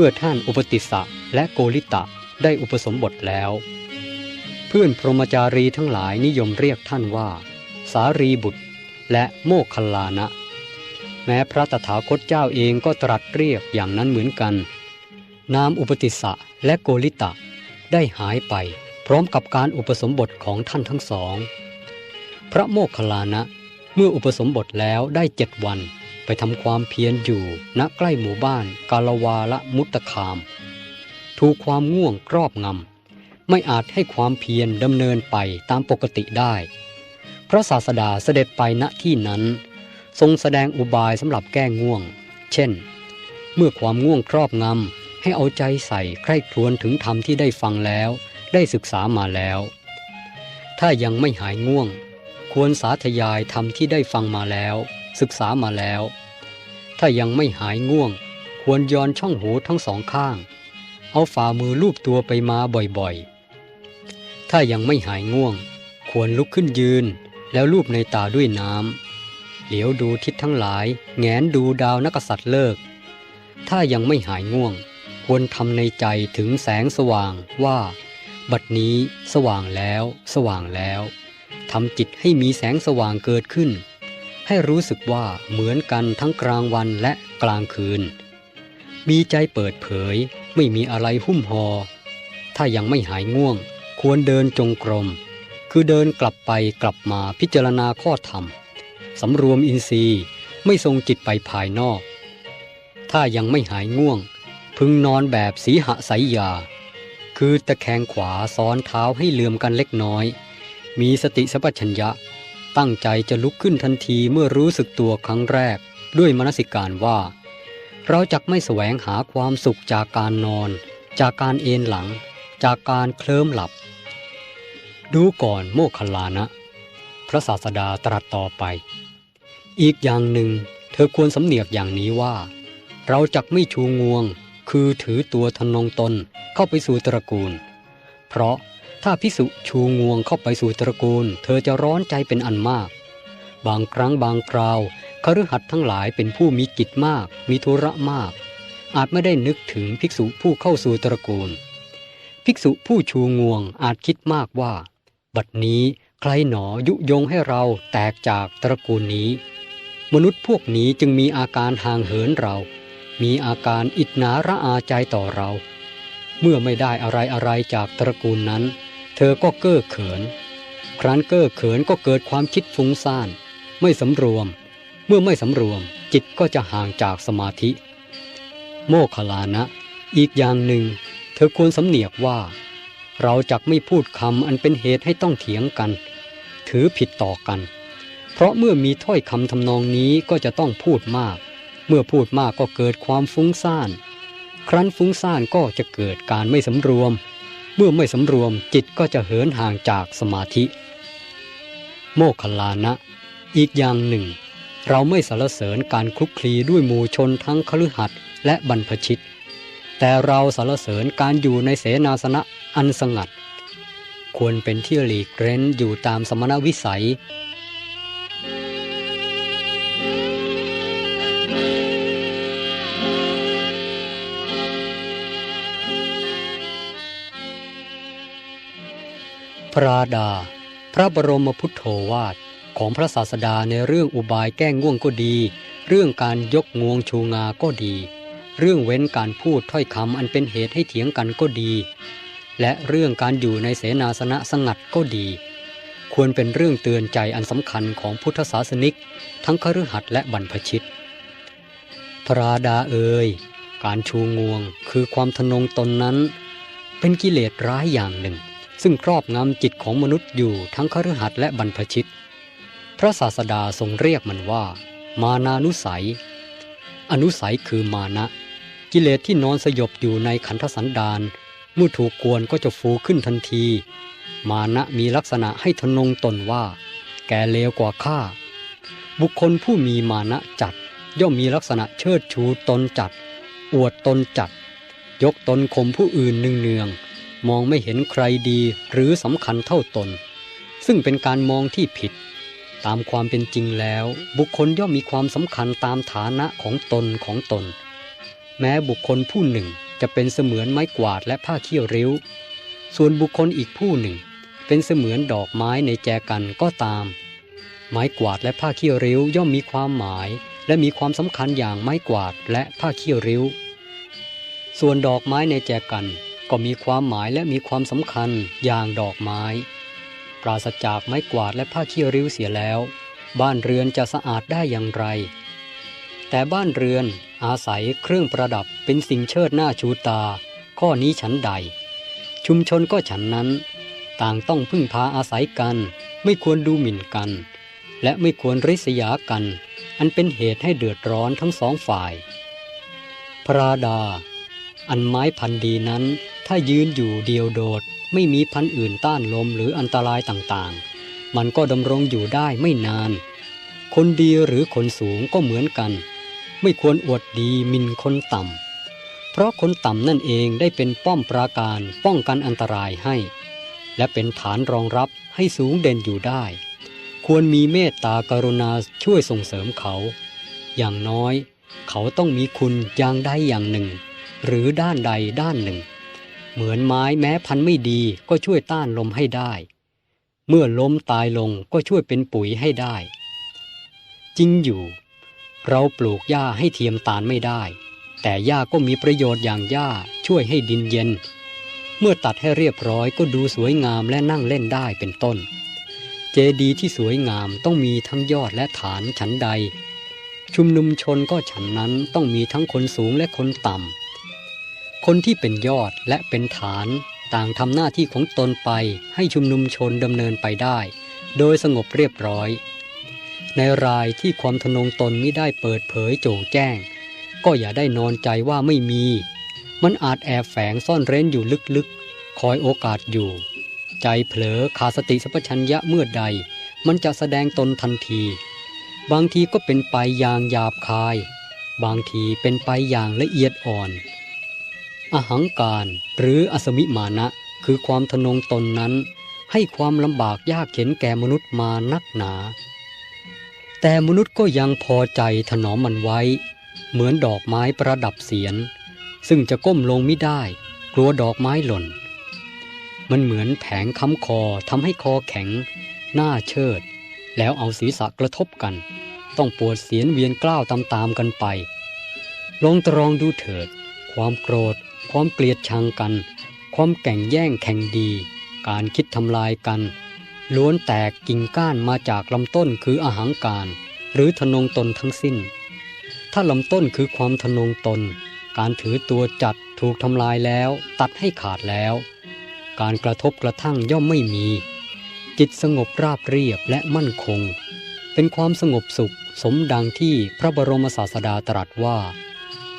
เมื่อท่านอุปติสะและโกริตะได้อุปสมบทแล้ว เพื่อนพรหมจารีทั้งหลายนิยมเรียกท่านว่า สารีบุตรและโมคคัลลานะ แม้พระตถาคตเจ้าเองก็ตรัสเรียกอย่างนั้นเหมือนกัน นามอุปติสสะและโกริตะได้หายไปพร้อมกับการอุปสมบทของท่านทั้งสอง พระโมคคัลลานะเมื่ออุปสมบทแล้วได้เจ็ดวัน ไปทำความเพียรอยู่ณใกล้หมู่บ้านกาลวาละมุตตคาม ถูกความง่วงครอบงำไม่อาจให้ความเพียรดำเนินไปตามปกติได้ พระศาสดาเสด็จไปณที่นั้น ทรงแสดงอุบายสำหรับแก้ง่วง เช่น เมื่อความง่วงครอบงำให้เอาใจใส่ใคร่ครวญถึงธรรมที่ได้ฟังแล้ว ได้ศึกษามาแล้ว ถ้ายังไม่หายง่วง ควรสาธยายธรรมที่ได้ฟังมาแล้ว ศึกษามาแล้ว ถ้ายังไม่หายง่วง ควรย้อนช่องหูทั้งสองข้าง เอาฝ่ามือลูบตัวไปมาบ่อยๆ ถ้ายังไม่หายง่วง ควรลุกขึ้นยืน แล้วลูบในตาด้วยน้ำเหลียวดูทิศทั้งหลาย แงนดูดาวนักษัตริย์เลิก ถ้ายังไม่หายง่วง ควรทำในใจถึงแสงสว่างว่า บัดนี้สว่างแล้ว สว่างแล้วทำจิตให้มีแสงสว่างเกิดขึ้น ให้รู้สึกว่าเหมือนกันทั้งกลางวันและกลางคืน มีใจเปิดเผยไม่มีอะไรหุ้มหอถ้ายังไม่หายง่วง ควรเดินจงกรม คือเดินกลับไปกลับมาพิจารณาข้อธรรมสำรวมอินทรีย์ไม่ทรงจิตไปภายนอก ถ้ายังไม่หายง่วง พึงนอนแบบสีหสายยา คือตะแคงขวาซ้อนเท้าให้เลื่อมกันเล็กน้อย มีสติสัพชัญญะ ตั้งใจจะลุกขึ้นทันทีเมื่อรู้สึกตัวครั้งแรก ด้วยมนสิการว่า เราจะไม่แสวงหาความสุขจากการนอน จากการเอนหลัง จากการเคลิ้มหลับ ดูก่อนโมคคัลลานะ พระศาสดาตรัสต่อไป อีกอย่างหนึ่ง เธอควรสำเนียกอย่างนี้ว่า เราจักไม่ชูงวง คือถือตัวทนงตนเข้าไปสู่ตระกูล เพราะ ถ้าพิสุชูงวงเข้าไปสู่ตระกูล เธอจะร้อนใจเป็นอันมาก บางครั้งบางคราวคฤหัสถ์ทั้งหลายเป็นผู้มีกิจมาก มีธุระมาก อาจไม่ได้นึกถึงภิกษุผู้เข้าสู่ตระกูล ภิกษุผู้ชูงวงอาจคิดมากว่า บัดนี้ใครหนอยุยงให้เราแตกจากตระกูลนี้ มนุษย์พวกนี้จึงมีอาการห่างเหินเรา มีอาการอิจนาระอาใจต่อเรา เมื่อไม่ได้อะไรอะไรจากตระกูลนั้น ธอก็เก้อเขิน ครั้นเก้อเขินก็เกิดความคิดฟุ้งซ่าน ไม่สำรวม เมื่อไม่สำรวม จิตก็จะห่างจากสมาธิ โมคลานะ อีกอย่างหนึ่ง เธอควรสำเนียกว่า เราจักไม่พูดคำอันเป็นเหตุให้ต้องเถียงกัน ถือผิดต่อกัน เพราะเมื่อมีถ้อยคำทำนองนี้ก็จะต้องพูดมาก เมื่อพูดมากก็เกิดความฟุ้งซ่าน ครั้นฟุ้งซ่านก็จะเกิดการไม่สำรวม มื่อไม่สำรวมจิตก็จะเหินห่างจากสมาธิ โมคลลานะ อีกอย่างหนึ่ง เราไม่สรรเสริญการคลุกคลีด้วยหมู่ชนทั้งคฤหัสถ์และบรรพชิต แต่เราสรรเสริญการอยู่ในเสนาสนะอันสงัด ควรเป็นที่หลีกเร้นอยู่ตามสมณวิสัย พระราดา พระบรมพุทโธวาทของพระศาสดาในเรื่องอุบายแก้ง่วงก็ดี เรื่องการยกงวงชูงาก็ดี เรื่องเว้นการพูดถ้อยคำอันเป็นเหตุให้เถียงกันก็ดี และเรื่องการอยู่ในเสนาสนะสงัดก็ดี ควรเป็นเรื่องเตือนใจอันสำคัญของพุทธศาสนิก ทั้งคฤหัสถ์และบรรพชิต พระราดาเอ่ยการชูงวงคือความทนงตนนั้น เป็นกิเลสร้ายอย่างหนึ่ง ซึ่งครอบงำจิตของมนุษย์อยู่ทั้งคฤหัสถ์และบรรพชิต พระศาสดาทรงเรียกมันว่า มานานุสัย อนุสัยคือมานะ กิเลสที่นอนสยบอยู่ในขันธสันดานเมื่อถูกกวนก็จะฟูขึ้นทันที มานะมีลักษณะให้ทนงตนว่า แกเลวกว่าข้า บุคคลผู้มีมานะจัด ย่อมมีลักษณะเชิดชูตนจัด อวดตนจัด ยกตนข่มผู้อื่นเนืองๆ มองไม่เห็นใครดีหรือสำคัญเท่าตน ซึ่งเป็นการมองที่ผิด ตามความเป็นจริงแล้ว บุคคลย่อมมีความสำคัญตามฐานะของตนของตน แม้บุคคลผู้หนึ่งจะเป็นเสมือนไม้กวาดและผ้าเขี้ยวริ้ว ส่วนบุคคลอีกผู้หนึ่ง เป็นเสมือนดอกไม้ในแจกันก็ตาม ไม้กวาดและผ้าเขี้ยวริ้วย่อมมีความหมาย และมีความสำคัญอย่างไม้กวาดและผ้าเขี้ยวริ้ว ส่วนดอกไม้ในแจกัน ก็มีความหมายและมีความสำคัญอย่างดอกไม้ ปราศจากไม้กวาดและผ้าเขี้ยริ้วเสียแล้ว บ้านเรือนจะสะอาดได้อย่างไร แต่บ้านเรือนอาศัยเครื่องประดับเป็นสิ่งเชิดหน้าชูตา ข้อนี้ฉันใด ชุมชนก็ฉันนั้น ต่างต้องพึ่งพาอาศัยกัน ไม่ควรดูหมิ่นกัน และไม่ควรริษยากัน อันเป็นเหตุให้เดือดร้อนทั้งสองฝ่าย พระดา อันไม้พันธุ์ดีนั้น ถ้ายืนอยู่เดียวโดดไม่มีพันธุ์อื่นต้านลมหรืออันตรายต่างๆ มันก็ดำรงอยู่ได้ไม่นาน คนดีหรือคนสูงก็เหมือนกัน ไม่ควรอวดดีมินคนต่ำ เพราะคนต่ำนั่นเองได้เป็นป้อมปราการป้องกันอันตรายให้ และเป็นฐานรองรับให้สูงเด่นอยู่ได้ ควรมีเมตตากรุณาช่วยส่งเสริมเขา อย่างน้อย เขาต้องมีคุณอย่างใดอย่างหนึ่ง หรือด้านใดด้านหนึ่ง เหมือนไม้แม้พันไม่ดีก็ช่วยต้านลมให้ได้ เมื่อล้มตายลงก็ช่วยเป็นปุ๋ยให้ได้ จริงอยู่ เราปลูกหญ้าให้เทียมตาลไม่ได้ แต่หญ้าก็มีประโยชน์อย่างหญ้าช่วยให้ดินเย็น เมื่อตัดให้เรียบร้อยก็ดูสวยงามและนั่งเล่นได้เป็นต้น เจดีย์ที่สวยงามต้องมีทั้งยอดและฐานฉันใด ชุมนุมชนก็ฉันนั้นต้องมีทั้งคนสูงและคนต่ำ คนที่เป็นยอดและเป็นฐาน ต่างทำหน้าที่ของตนไปให้ชุมนุมชนดำเนินไปได้ โดยสงบเรียบร้อย ในรายที่ความทนงตนไม่ได้เปิดเผยโจงแจ้ง ก็อย่าได้นอนใจว่าไม่มี มันอาจแอบแฝงซ่อนเร้นอยู่ลึกๆ คอยโอกาสอยู่ ใจเผลอขาดสติสัพชัญญะเมื่อใด มันจะแสดงตนทันที บางทีก็เป็นไปอย่างหยาบคาย บางทีเป็นไปอย่างละเอียดอ่อน อหังการหรืออสมิมานะ คือความทนงตนนั้น ให้ความลำบากยากเข็นแก่มนุษย์มานักหนา แต่มนุษย์ก็ยังพอใจถนอมมันไว้ เหมือนดอกไม้ประดับเสียน ซึ่งจะก้มลงไม่ได้ กลัวดอกไม้หล่น มันเหมือนแผงค้ำคอทำให้คอแข็ง หน้าเชิด แล้วเอาศีรษะกระทบกัน ต้องปวดเสียนเวียนกล้าวตามๆกันไปลองตรองดูเถิด ความโกรธ ความเกลียดชังกัน ความแก่งแย่งแข่งดี การคิดทำลายกัน ล้วนแตกกิ่งก้านมาจากลำต้นคืออาหังการ หรือทนงตนทั้งสิ้น ถ้าลำต้นคือความทนงตน การถือตัวจัดถูกทำลายแล้ว ตัดให้ขาดแล้ว การกระทบกระทั่งย่อมไม่มี จิตสงบราบเรียบและมั่นคง เป็นความสงบสุขสมดังที่พระบรมศาสดาตรัสว่า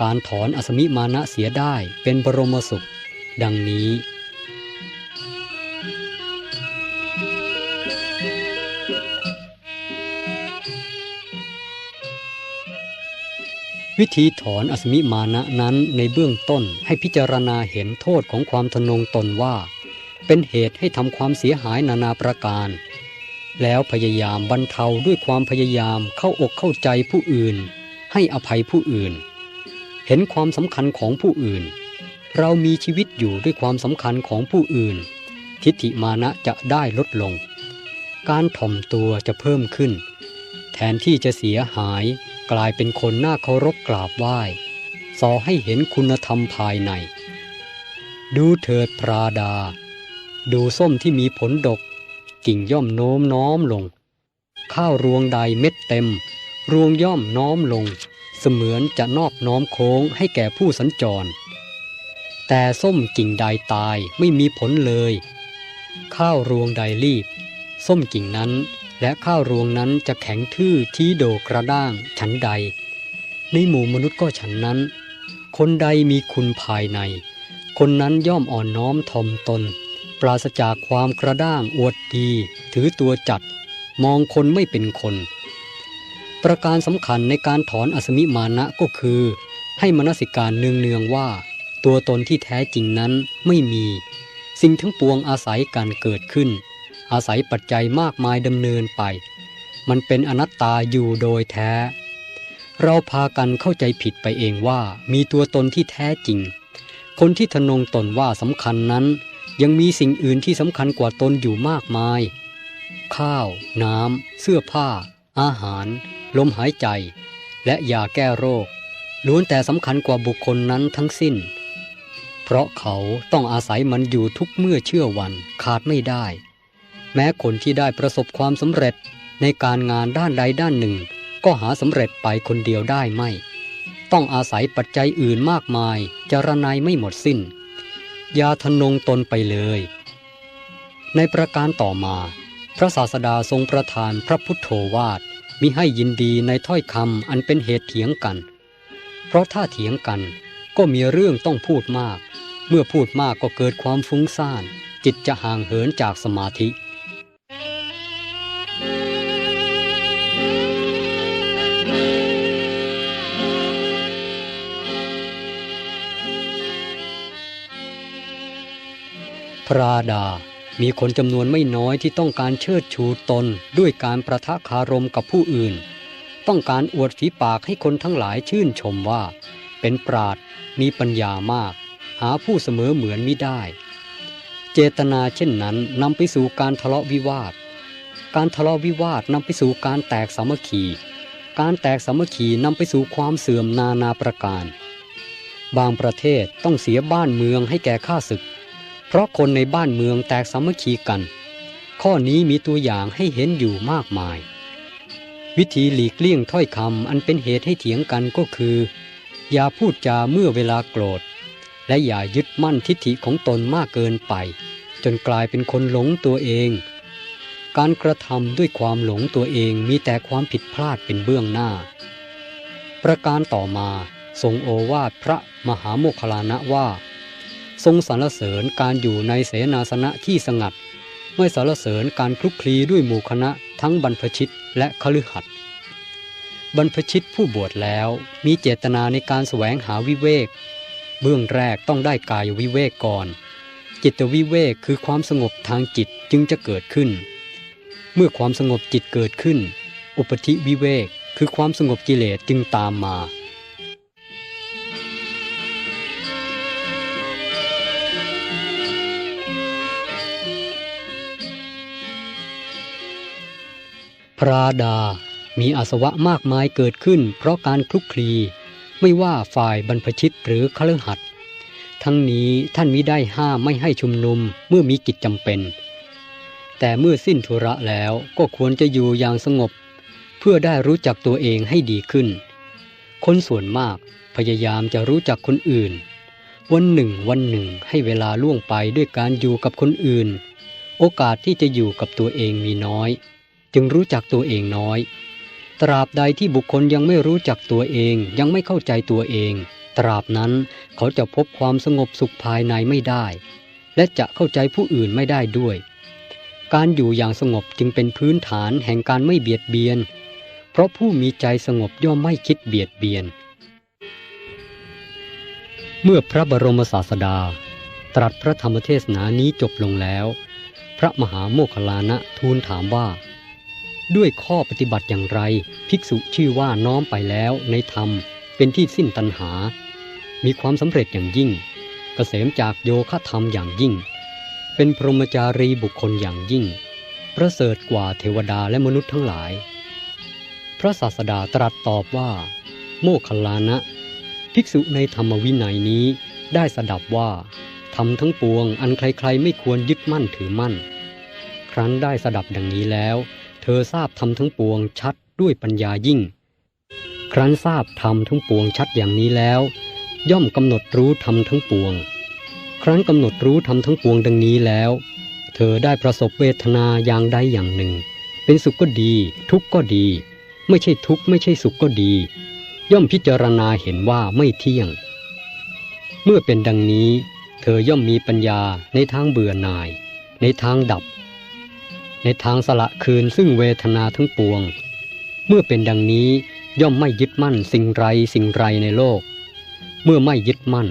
การถอนอสมิมานะเสียได้เป็นบรมสุข ดังนี้ วิธีถอนอสมิมานะนั้นในเบื้องต้นให้พิจารณาเห็นโทษของความทนงตนว่า เป็นเหตุให้ทำความเสียหายนานาประการ แล้วพยายามบรรเทาด้วยความพยายามเข้าอกเข้าใจผู้อื่นให้อภัยผู้อื่น เห็นความสำคัญของผู้อื่น เรามีชีวิตอยู่ด้วยความสำคัญของผู้อื่น ทิฏฐิมานะจะได้ลดลง การถ่อมตัวจะเพิ่มขึ้น แทนที่จะเสียหายกลายเป็นคนน่าเคารพกราบไหว้สอให้เห็นคุณธรรมภายใน ดูเถิดพราดา ดูส้มที่มีผลดก กิ่งย่อมโน้มน้อมลง ข้าวรวงใดเม็ดเต็ม รวงย่อมน้อมลง เสมือนจะนอบน้อมโค้งให้แก่ผู้สัญจร แต่ส้มกิ่งใดตายไม่มีผลเลย ข้าวรวงใดรีบ ส้มกิ่งนั้นและข้าวรวงนั้นจะแข็งทื่อที่โดกระด้างฉันใด ในหมู่มนุษย์ก็ฉันนั้น คนใดมีคุณภายใน คนนั้นย่อมอ่อนน้อมทอมตน ปราศจากความกระด้างอวดดี ถือตัวจัด มองคนไม่เป็นคน ประการสำคัญในการถอนอสมิมานะก็คือ ให้มนสิการเนืองๆว่า ตัวตนที่แท้จริงนั้นไม่มี สิ่งทั้งปวงอาศัยการเกิดขึ้น อาศัยปัจจัยมากมายดำเนินไป มันเป็นอนัตตาอยู่โดยแท้ เราพากันเข้าใจผิดไปเองว่ามีตัวตนที่แท้จริง คนที่ทนงตนว่าสำคัญนั้น ยังมีสิ่งอื่นที่สำคัญกว่าตนอยู่มากมาย ข้าว น้ำ เสื้อผ้า อาหาร ลมหายใจ และยาแก้โรค ล้วนแต่สำคัญกว่าบุคคลนั้นทั้งสิ้น เพราะเขาต้องอาศัยมันอยู่ทุกเมื่อเชื่อวันขาดไม่ได้ แม้คนที่ได้ประสบความสำเร็จในการงานด้านใดด้านหนึ่ง ก็หาสำเร็จไปคนเดียวได้ไม่ ต้องอาศัยปัจจัยอื่นมากมายจารนายไม่หมดสิ้นยาทนงตนไปเลย ในประการต่อมา พระศาสดาทรงประทานพระพุทโธวาท มิให้ยินดีในถ้อยคำอันเป็นเหตุเถียงกัน เพราะถ้าเถียงกันก็มีเรื่องต้องพูดมาก เมื่อพูดมากก็เกิดความฟุ้งซ่าน จิตจะห่างเหินจากสมาธิพระราดา มีคนจำนวนไม่น้อยที่ต้องการเชิดชูตนด้วยการประทะคารมกับผู้อื่น ต้องการอวดฝีปากให้คนทั้งหลายชื่นชมว่า เป็นปราดมีปัญญามาก หาผู้เสมอเหมือนมิได้ เจตนาเช่นนั้นนำไปสู่การทะเลาะวิวาท การทะเลาะวิวาทนำไปสู่การแตกสามัคคี การแตกสามัคคีนำไปสู่ความเสื่อมนานาประการ บางประเทศต้องเสียบ้านเมืองให้แก่ข้าศึก เพราะคนในบ้านเมืองแตกสามัคคีกัน ข้อนี้มีตัวอย่างให้เห็นอยู่มากมาย วิธีหลีกเลี่ยงถ้อยคำอันเป็นเหตุให้เถียงกันก็คือ อย่าพูดจาเมื่อเวลาโกรธ และอย่ายึดมั่นทิฏฐิของตนมากเกินไป จนกลายเป็นคนหลงตัวเอง การกระทำด้วยความหลงตัวเองมีแต่ความผิดพลาดเป็นเบื้องหน้า ประการต่อมาทรงโอวาทพระมหาโมคคลานะว่า ทรงสรรเสริญการอยู่ในเสนาสนะที่สงัด ไม่สรรเสริญการคลุกคลีด้วยหมู่คณะทั้งบรรพชิตและคฤหัสถ์บรรพชิตผู้บวชแล้วมีเจตนาในการแสวงหาวิเวก เบื้องแรกต้องได้กายวิเวกก่อน จิตวิเวกคือความสงบทางจิตจึงจะเกิดขึ้น เมื่อความสงบจิตเกิดขึ้น อุปธิวิเวกคือความสงบกิเลสจึงตามมา พระดา มีอาสวะมากมายเกิดขึ้น เพราะการคลุกคลี ไม่ว่าฝ่ายบรรพชิตหรือคฤหัสถ์ทั้งนี้ท่านมิได้ห้ามไม่ให้ชุมนุมเมื่อมีกิจจำเป็น แต่เมื่อสิ้นธุระแล้วก็ควรจะอยู่อย่างสงบ เพื่อได้รู้จักตัวเองให้ดีขึ้น คนส่วนมากพยายามจะรู้จักคนอื่น วันหนึ่งวันหนึ่งให้เวลาล่วงไปด้วยการอยู่กับคนอื่น โอกาสที่จะอยู่กับตัวเองมีน้อย จึงรู้จักตัวเองน้อย ตราบใดที่บุคคลยังไม่รู้จักตัวเอง ยังไม่เข้าใจตัวเอง ตราบนั้นเขาจะพบความสงบสุขภายในไม่ได้ และจะเข้าใจผู้อื่นไม่ได้ด้วย การอยู่อย่างสงบจึงเป็นพื้นฐานแห่งการไม่เบียดเบียน เพราะผู้มีใจสงบย่อมไม่คิดเบียดเบียน เมื่อพระบรมศาสดา ตรัสพระธรรมเทศนานี้จบลงแล้ว พระมหาโมคคลานะทูลถามว่า ด้วยข้อปฏิบัติอย่างไร ภิกษุชื่อว่าน้อมไปแล้วในธรรม เป็นที่สิ้นตัณหา มีความสำเร็จอย่างยิ่งเกษมจากโยคะธรรมอย่างยิ่ง เป็นพรหมจารีบุคคลอย่างยิ่ง ประเสริฐกว่าเทวดาและมนุษย์ทั้งหลาย พระศาสดาตรัสตอบว่า โมคคัลลานะ ภิกษุในธรรมวินัยนี้ได้สดับว่าทำทั้งปวงอันใครๆไม่ควรยึดมั่นถือมั่น ครั้นได้สดับดังนี้แล้ว เธอทราบทำทั้งปวงชัดด้วยปัญญายิ่ง ครั้นทราบทำทั้งปวงชัดอย่างนี้แล้ว ย่อมกำหนดรู้ทำทั้งปวง ครั้นกำหนดรู้ทำทั้งปวงดังนี้แล้ว เธอได้ประสบเวทนาอย่างใดอย่างหนึ่ง เป็นสุขก็ดี ทุกข์ก็ดี ไม่ใช่ทุกข์ไม่ใช่สุขก็ดี ย่อมพิจารณาเห็นว่าไม่เที่ยง เมื่อเป็นดังนี้ เธอย่อมมีปัญญาในทางเบื่อหน่าย ในทางดับ ในทางสละคืนซึ่งเวทนาทั้งปวง เมื่อเป็นดังนี้ย่อมไม่ยึดมั่นสิ่งไรสิ่งไรในโลก เมื่อไม่ยึดมั่น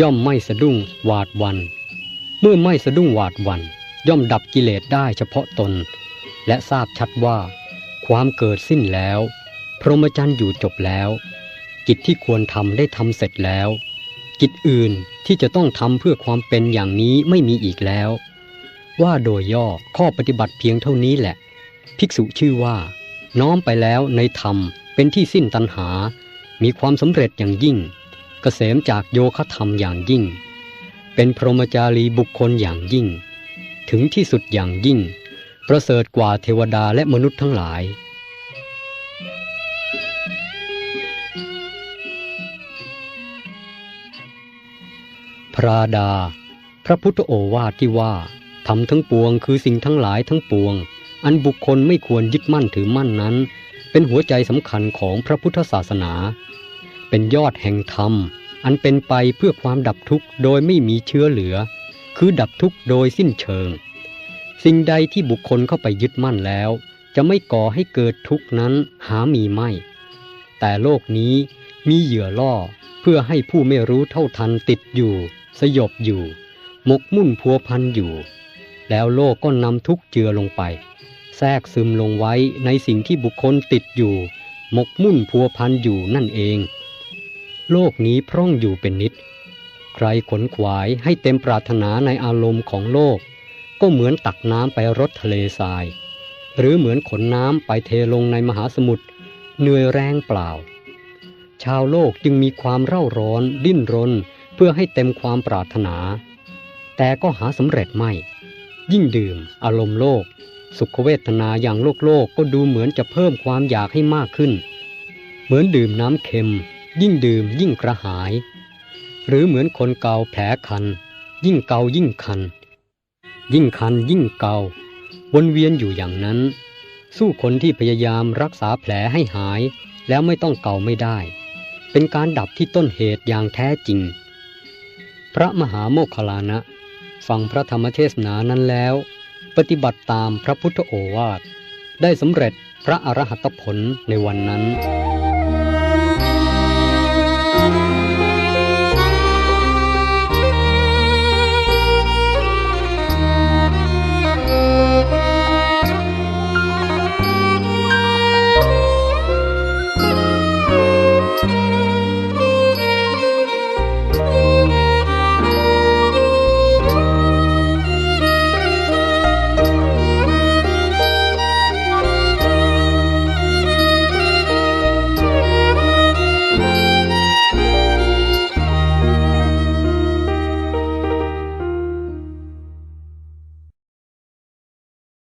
ย่อมไม่สะดุ้งหวาดวัน เมื่อไม่สะดุ้งหวาดวัน ย่อมดับกิเลสได้เฉพาะตน และทราบชัดว่า ความเกิดสิ้นแล้ว พรหมจรรย์อยู่จบแล้ว กิจที่ควรทำได้ทำเสร็จแล้ว กิจอื่นที่จะต้องทำเพื่อความเป็นอย่างนี้ไม่มีอีกแล้ว ว่าโดยย่อข้อปฏิบัติเพียงเท่านี้แหละ ภิกษุชื่อว่า น้อมไปแล้วในธรรมเป็นที่สิ้นตัณหา มีความสำเร็จอย่างยิ่งกเกษมจากโยคะธรรมอย่างยิ่ง เป็นพรหมจารีบุคคลอย่างยิ่ง ถึงที่สุดอย่างยิ่ง ประเสริฐกว่าเทวดาและมนุษย์ทั้งหลายพระดา พระพุทธโอวาทที่ว่า ทำทั้งปวงคือสิ่งทั้งหลายทั้งปวง อันบุคคลไม่ควรยึดมั่นถือมั่นนั้น เป็นหัวใจสำคัญของพระพุทธศาสนา เป็นยอดแห่งธรรม อันเป็นไปเพื่อความดับทุกข์โดยไม่มีเชื้อเหลือ คือดับทุกข์โดยสิ้นเชิง สิ่งใดที่บุคคลเข้าไปยึดมั่นแล้ว จะไม่ก่อให้เกิดทุกข์นั้นหามีไม่ แต่โลกนี้มีเหยื่อล่อเพื่อให้ผู้ไม่รู้เท่าทันติดอยู่ สยบอยู่ หมกมุ่นพัวพันอยู่ แล้วโลกก็นำทุกเจือลงไป แทรกซึมลงไว้ในสิ่งที่บุคคลติดอยู่ หมกมุ่นพัวพันอยู่นั่นเอง โลกนี้พร่องอยู่เป็นนิด ใครขนขวายให้เต็มปรารถนาในอารมณ์ของโลก ก็เหมือนตักน้ำไปรดทะเลทราย หรือเหมือนขนน้ำไปเทลงในมหาสมุทรเหนื่อยแรงเปล่า ชาวโลกจึงมีความเร่าร้อนดิ้นรนเพื่อให้เต็มความปรารถนา แต่ก็หาสำเร็จไม่ ยิ่งดื่ม อารมณ์โลก สุขเวทนาอย่างโลกโลกก็ดูเหมือนจะเพิ่มความอยากให้มากขึ้น เหมือนดื่มน้ำเค็ม ยิ่งดื่มยิ่งกระหาย หรือเหมือนคนเกาแผลคัน ยิ่งเกายิ่งคัน ยิ่งคันยิ่งเกาวนเวียนอยู่อย่างนั้น สู้คนที่พยายามรักษาแผลให้หาย แล้วไม่ต้องเกาไม่ได้ เป็นการดับที่ต้นเหตุอย่างแท้จริง พระมหาโมคคลานะ ฟังพระธรรมเทศนานั้นแล้ว ปฏิบัติตามพระพุทธโอวาท ได้สำเร็จพระอรหัตผลในวันนั้น